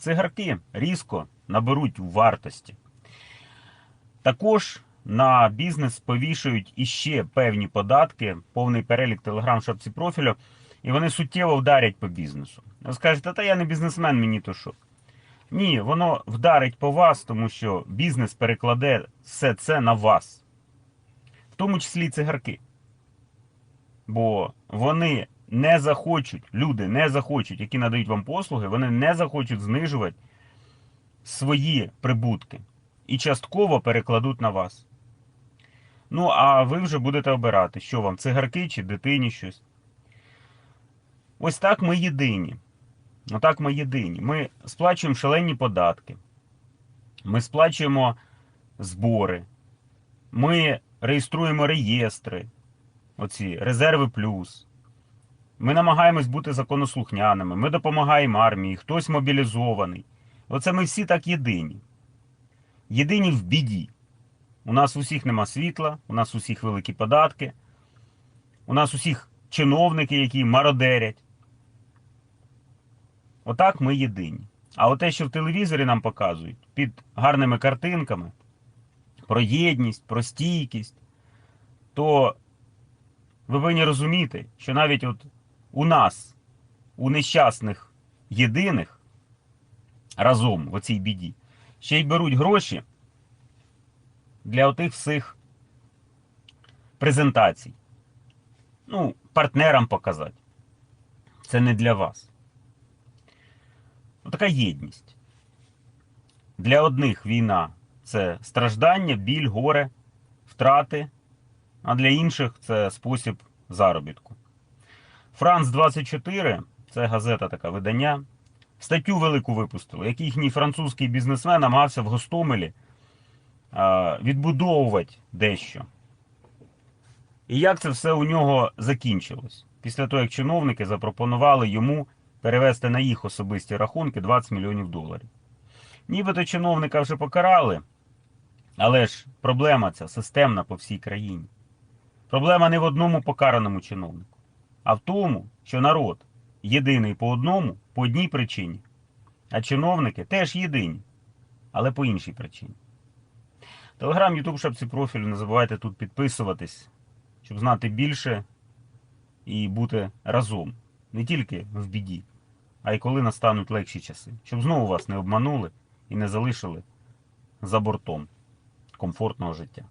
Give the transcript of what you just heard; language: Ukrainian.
цигарки різко наберуть в вартості. Також на бізнес повішують іще певні податки, повний перелік телеграм-шапці профілю, і вони суттєво вдарять по бізнесу. Ви скажете, та я не бізнесмен, мені то що. Ні, воно вдарить по вас, тому що бізнес перекладе все це на вас, в тому числі цигарки. Бо вони не захочуть, люди не захочуть, які надають вам послуги, вони не захочуть знижувати свої прибутки і частково перекладуть на вас. Ну, а ви вже будете обирати, що вам, цигарки чи дитині щось. Ось так ми єдині. Отак ми єдині. Ми сплачуємо шалені податки. Ми сплачуємо збори. Ми реєструємо реєстри, оці резерви плюс. Ми намагаємось бути законослухняними. Ми допомагаємо армії, хтось мобілізований. Оце ми всі так єдині. Єдині в біді. У нас усіх нема світла, у нас усіх великі податки, у нас усіх чиновники, які мародерять. Отак ми єдині. А те, що в телевізорі нам показують під гарними картинками про єдність, про стійкість, то ви повинні розуміти, що навіть от у нас, у нещасних єдиних, разом в оцій біді, ще й беруть гроші для отих всіх презентацій. Ну, партнерам показати. Це не для вас. Така єдність. Для одних війна це страждання, біль, горе, втрати, а для інших це спосіб заробітку. Франц 24 це газета така видання. Статтю велику випустили, як їхній французький бізнесмен намагався в Гостомелі відбудовувати дещо. І як це все у нього закінчилось? Після того, як чиновники запропонували йому перевести на їх особисті рахунки 20 мільйонів доларів. Нібито чиновника вже покарали, але ж проблема ця системна по всій країні. Проблема не в одному покараному чиновнику, а в тому, що народ єдиний по одному, по одній причині, а чиновники теж єдині, але по іншій причині. Телеграм, Ютуб, шапці профілю, не забувайте тут підписуватись, щоб знати більше і бути разом. Не тільки в біді, а й коли настануть легші часи. Щоб знову вас не обманули і не залишили за бортом комфортного життя.